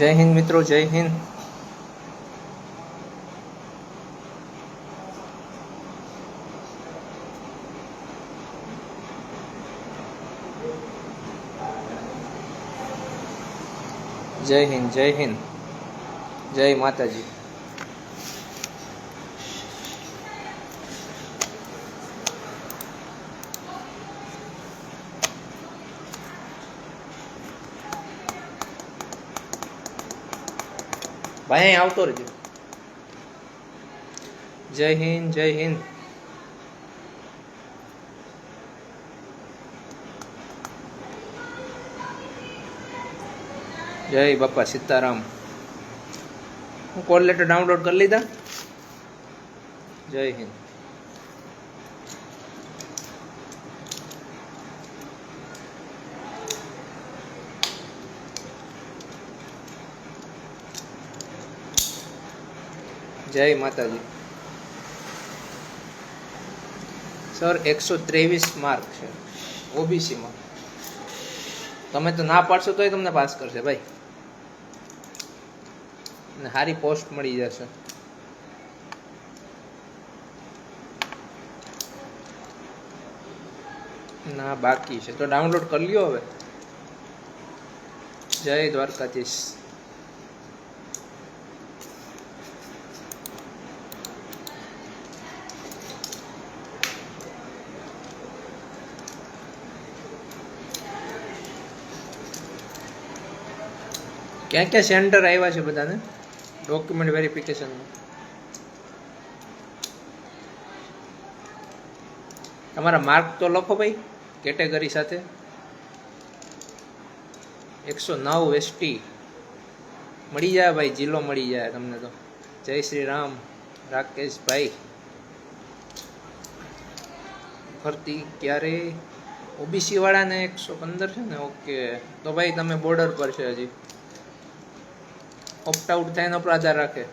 જય હિન્દ મિત્રો જય હિન્દ જય હિન્દ જય હિન્દ જય માતાજી ભાઈ, અહીં આવતો રહેજો. જય હિન્દ જય હિન્દ. જય બાપા સીતારામ. હું કોલ લેટર ડાઉનલોડ કરી લીધા. જય હિન્દ. જય માતાજી. સર, એકસો ત્રેવીસ માર્ક છે. ઓબીસીમાં તમે તો ના પાડશો તોય તમને પાસ કરશે, ભાઈ. અને સારી પોસ્ટ મળી જશે. ના, બાકી છે. તો ડાઉનલોડ કરી લ્યો હવે. જય દ્વારકાધીશ. ક્યાં ક્યાં સેન્ટર આવ્યા છે બધાને? ડોક્યુમેન્ટ વેરિફિકેશનમાં તમારા માર્ક તો લખો ભાઈ કેટેગરી સાથે. એકસો નવ એસટી મળી જાય ભાઈ, જિલ્લો મળી જાય તમને તો. જય શ્રી રામ, રાકેશભાઈ. ફરતી ક્યારે? ઓબીસી વાળાને એકસો પંદર છે ને? ઓકે તો ભાઈ, તમે બોર્ડર પર છે હજી. ઓપ્ટ આઉટ થાય એનો પર આધાર રાખે.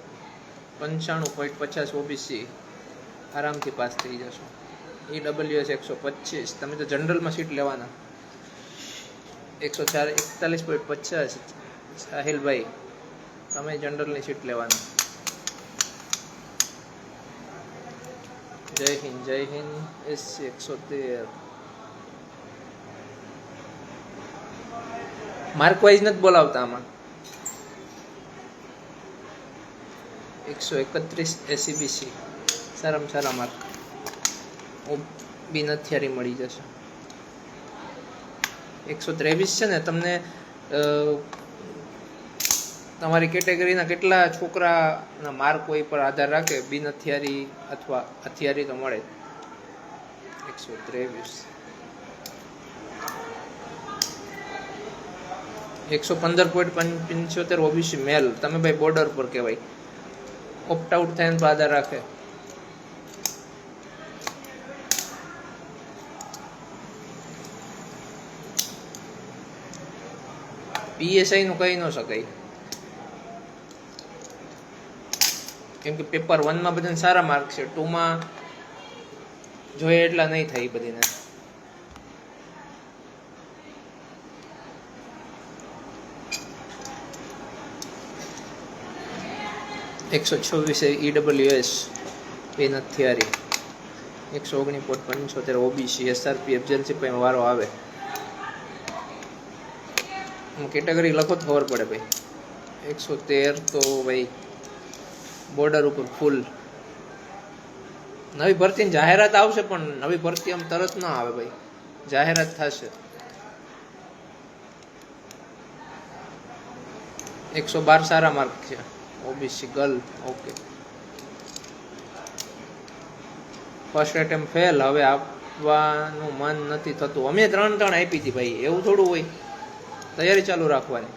પંચાણું પોઈન્ટ પચાસ ઓબીસી આરામથી પાસ થઈ જશો. ઈ ડબલ્યુએસ એકસો પચીસ. તમે તો જનરલમાં સીટ લેવાના. એકસો ચાર, એકતાલીસ પોઈન્ટ પચાસ. સાહિલભાઈ, તમે જનરલની સીટ લેવાના. જય હિન્દ જય હિન્દ. એસ એકસો તેર. માર્ક વાઇઝ નથી બોલાવતા આમાં. એકસો એકત્રીસ એસીબીસી સારામાં સારા માર્ક બિન હથિયારી મળી જશે. એકસો ત્રેવીસ છે ને, તમને તમારી કેટેગરીના કેટલા છોકરાના માર્ક હોય પર આધાર રાખે? બિન અથિયારી અથવા હથિયારી તો મળે. એકસો ત્રેવીસ. એકસો પંદર પોઈન્ટ પંચોતેર ઓબીસી મેલ તમે ભાઈ બોર્ડર પર કહેવાય. ઓપ્ટ આઉટ થાય એના આધાર રાખે પીએસઆઈ નું કહી ન શકાય. કેમ કે પેપર વનમાં બધાને સારા માર્ક છે ટુમાં જોઈએ એટલા નહીં થાય બધીને. એકસો છવ્વીસ ઈડબ્લ્યુએસ બે નથિયારી એકસો ઓગણીસ પોઈન્ટ પંચોતેર ઓબીસી એસઆરપી એફજેલસી વારો આવે. કેટેગરી લખો તો ખબર પડે ભાઈ. એકસો તેર તો ભાઈ બોર્ડર ઉપર ફૂલ. નવી ભરતીની જાહેરાત આવશે પણ નવી ભરતી આમ તરત ના આવે ભાઈ. જાહેરાત થશે. એકસો બાર સારા માર્ક છે. OBC girl okay first attempt fail હવે આપવાનું મન નથી થતું. અમે ત્રણ ત્રણ આપી હતી ભાઈ, એવું થોડું હોય. તૈયારી ચાલુ રાખવાની.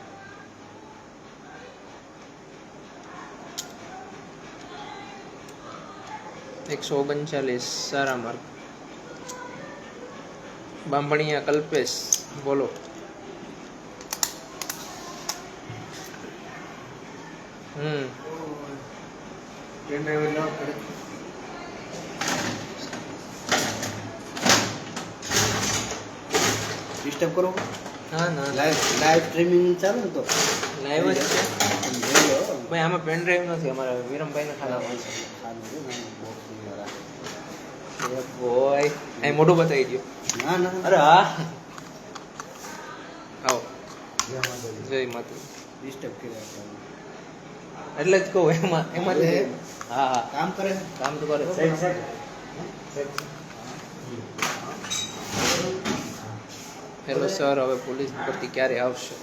એકસો ઓગણચાલીસ, સારા માર્ક બાંભણિયા કલ્પેશ, બોલો. હમ. પેન ડ્રાઈવ ના ડિસ્ટર્બ કરો? ના ના. લાઈવ લાઈવ સ્ટ્રીમિંગ ચાલુ તો? લાઈવ જ છે. ભાઈ આમાં પેન ડ્રાઈવ નથી અમારા વિરમભાઈને ખાનામાં છે. એ મોઢું બતાવી દો ના ના. અરે હા. આવો. જય માતા ડિસ્ટર્બ કર્યા. એટલે જ કહું એમાં એમાં જ હા હા. કામ કરે કામ તો કરે હેલો સર હવે પોલીસ પરથી ક્યારે આવશે?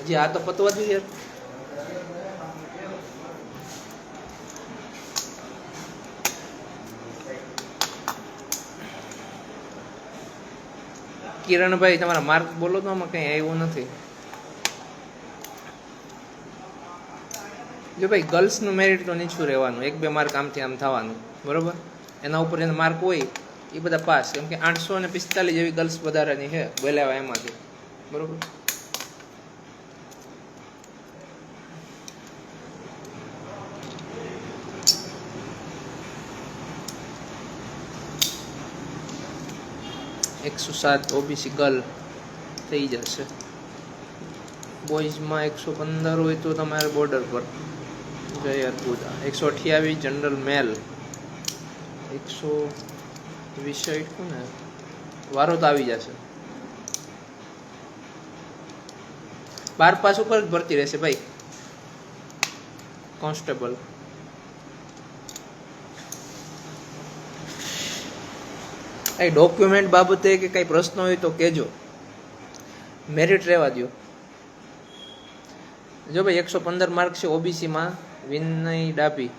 હજી આ તો પતવા દો યાર કિરણભાઈ તમારા માર્ક બોલો તો આમાં કંઈ આવ્યું નથી. જો ભાઈ, ગર્લ્સનું મેરિટ તો નીચું રહેવાનું, એક બે માર્ક આમથી આમ થવાનું, બરોબર? એના ઉપર એના માર્ક હોય, એ બધા પાસ. કેમ કે આઠસો અને પિસ્તાલીસ જેવી ગર્લ્સ વધારાની છે, બોલાવા એમાંથી. બરોબર? એકસો સાત ઓબીસી ગર્લ થઈ જશે. બોયઝમાં એકસો પંદર હોય તો તમારે બોર્ડર પર. જય અર્બુદા એકસો અઠ્યાવીસ જનરલ મેલ. એકસો વીસ ને? વારો તો આવી જશે. બાર પાસ ઉપર જ ભરતી રહેશે ભાઈ. કોન્સ્ટેબલ. કઈ ડોક્યુમેન્ટ બાબતે કે કઈ પ્રશ્ન હોય તો કહેજો. મેરિટ રહેવા દ્યો. જો ભાઈ એકસો પંદર માર્ક છે ઓબીસીમાં વિનય ડાભી.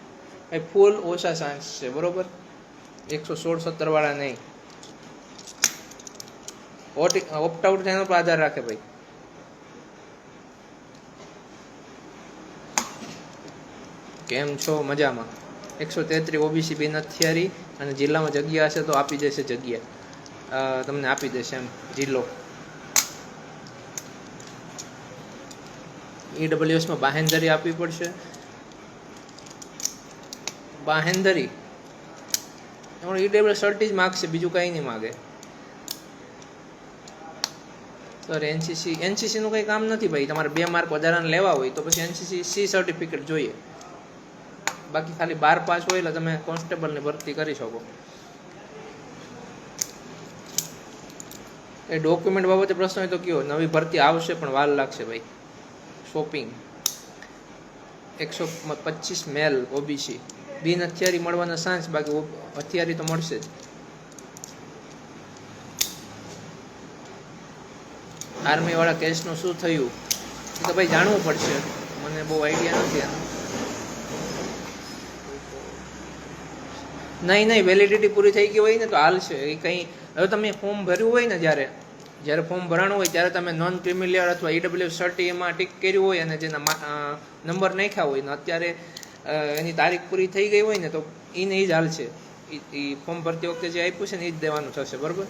ભાઈ ફૂલ ઓછા સાંસ છે, બરોબર? એકસો સોળ સત્તર વાળા નહીં. ઓપ્ટ આઉટ એનો પર આધાર રાખે ભાઈ. કેમ છો? મજામાં. એકસો તેત્રીસ ઓબીસી બેન હથિયારી અને જિલ્લામાં જગ્યા હશે તો આપી દેશે જગ્યા. તમને આપી દેશે એમ, જિલ્લો. ઈડબ્લ્યુએસમાં બાહેંધરી આપવી પડશે. બાહેંધરી. એમાં ઈડબ્લ્યુ સર્ટી જ માગશે, બીજું કંઈ નહીં માગે. સર એનસીસી એનસીસીનું કંઈ કામ નથી ભાઈ. તમારે બે માર્ક વધારાને લેવા હોય તો પછી એનસીસી સી સર્ટિફિકેટ જોઈએ. બાકી ખાલી બાર પાસ હોય એટલે તમે કોન્સ્ટેબલની ભરતી કરી શકો. એ ડોક્યુમેન્ટ બાબતે પ્રશ્ન હોય તો કયો? નવી ભરતી આવશે પણ વાર લાગશે ભાઈ. શોપિંગ એકસો પચીસ મેલ ઓબીસી બિન હથિયારી મળવાના ચાન્સ બાકી હથિયારી તો મળશે જ. આર્મી વાળા કેસનું શું થયું? તો ભાઈ જાણવું પડશે. મને બહુ આઈડિયા નથી એનો. નહીં નહીં વેલિડિટી પૂરી થઈ ગઈ હોય ને તો હાલશે એ કંઈ હવે તમે ફોર્મ ભર્યું હોય ને જ્યારે જ્યારે ફોર્મ ભરાણું હોય ત્યારે તમે નોન ક્રિમિલિયર અથવા ઈડબ્લ્યુ સર્ટી એમાં ટીક કર્યું હોય અને જેના નંબર નાખ્યા હોય ને અત્યારે એની તારીખ પૂરી થઈ ગઈ હોય ને તો એને એ જ હાલશે એ ફોર્મ ભરતી વખતે જે આપ્યું છે ને એ જ દેવાનું થશે, બરાબર?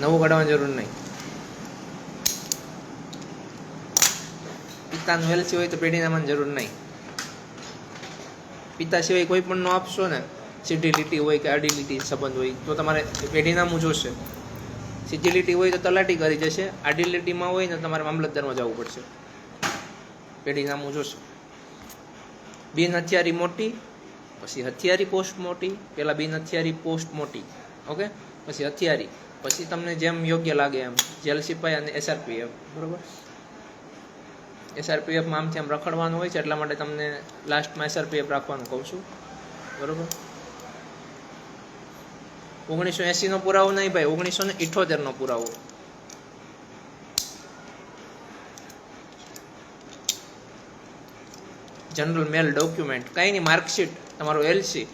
નવું કાઢવાની જરૂર નહીં. પિતાનું વેલસી હોય તો પેઢીનામાની જરૂર નહીં. પિતા સિવાય કોઈ પણ નો આપશો ને, સીધી લીટી હોય કે આડી લીટી સંબંધ હોય, તો તમારે પેઢીનામું જોશે. સીધી લીટી હોય તો તલાટી કરી જશે, આડી લીટીમાં હોય ને તમારે મામલતદારમાં જવું પડશે. પેઢીનામું જોશે. બિન હથિયારી મોટી, પછી હથિયારી પોસ્ટ મોટી પેલા બિન હથિયારી પોસ્ટ મોટી, ઓકે? પછી હથિયારી, પછી તમને જેમ યોગ્ય લાગે એમ, જેલ સિપાઈ અને એસઆરપીએફ બરોબર? એસઆરપીએફમાં આમથી આમ રખડવાનું હોય છે, એટલા માટે તમને લાસ્ટમાં એસઆરપીએફ રાખવાનું કહું છું, બરોબર? ઓગણીસો એંસીનો પુરાવો નહીં ભાઈ, ઓગણીસો ને ઇઠોતેરનો પુરાવો. જનરલ મેલ ડોક્યુમેન્ટ કંઈ નહીં માર્કશીટ તમારું એલસી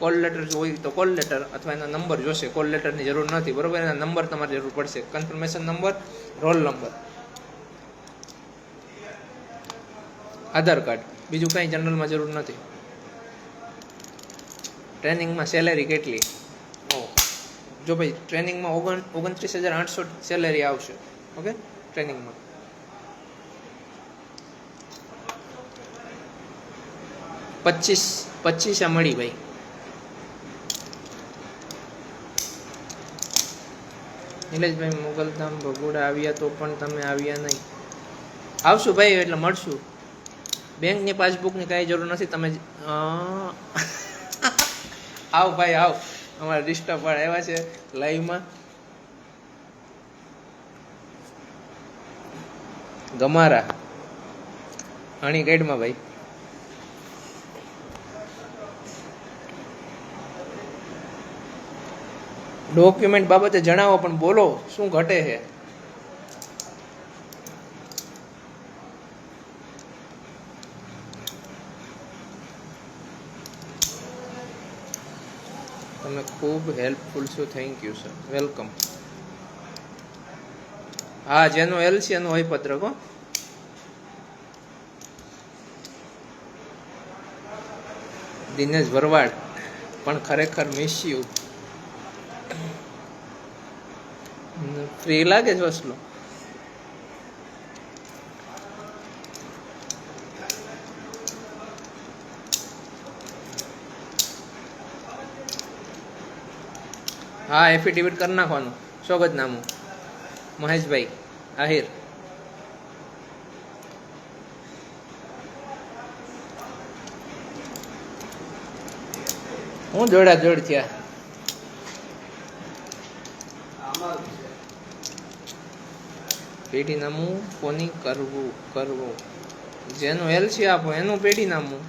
કોલ લેટર હોય તો કોલ લેટર અથવા એના નંબર જોશે. કોલ લેટરની જરૂર નથી, બરોબર? એના નંબર તમારે જરૂર પડશે. Confirmation number roll number Aadhaar card બીજું કંઈ જનરલમાં જરૂર નથી? ટ્રેનિંગમાં સેલેરી કેટલી? જો ભાઈ ટ્રેનિંગમાં ઓગણ ઓગણત્રીસ હજાર આઠસો સેલેરી આવશે. ઓકે ટ્રેનિંગમાં પચીસ, પચીસે મળી ભાઈ. નિલેશભાઈ, મુગલધામ, ભગોડા આવ્યા તો પણ તમે આવ્યા નહીં. આવશું ભાઈ, એટલે મળશું. બેંકની પાસબુકની કાંઈ જરૂર નથી, તમે આવ ભાઈ, આવ. અમારા ડિસ્ટર્બ પણ આવ્યા છે, લાઈવમાં. ગમારા. અણી ગાઈડમાં ભાઈ. ડોક્યુમેન્ટ બાબતે જણાવો, પણ બોલો, શું ઘટે છે? તમે ખૂબ હેલ્પફુલ છો થેન્ક યુ સર વેલકમ હા, જેનું એલ છે, એનું હોય પત્રક હો. દિનેશ ભરવાડ. પણ ખરેખર મિસ યુ ફ્રી લાગે છે વસલો હા એફિડેવિટ કરી નાખવાનું. સ્વાગતનામું. મહેશભાઈ, આહિર. હું જોડા જોડ થયા. આમાં પેઢી નામું કોની કરવું કરવું? જેનું એલસી આપો, એનું પેઢી નામું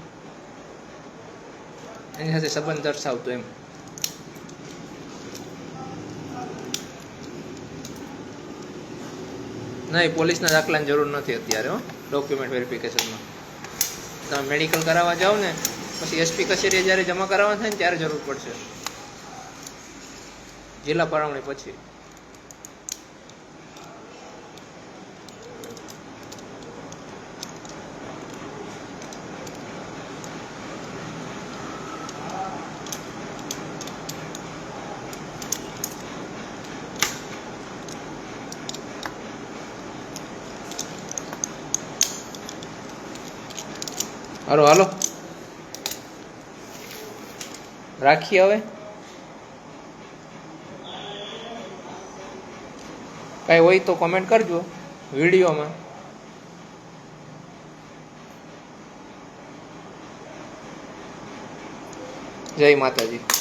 એની સાથે સંબંધ દર્શાવતો એમ. નહીં, પોલીસના દાખલાની જરૂર નથી અત્યારે, હો. ડોક્યુમેન્ટ વેરિફિકેશનમાં તમે મેડિકલ કરાવવા જાઓ ને, પછી એસપી કચેરીએ જ્યારે જમા કરાવવા થાય ને ત્યારે જરૂર પડશે. જિલ્લા ફાળવણી પછી. હાલો હાલો. રાખીએ હવે. કાંઈ હોય તો કોમેન્ટ કરજો વિડીયોમાં. જય માતાજી.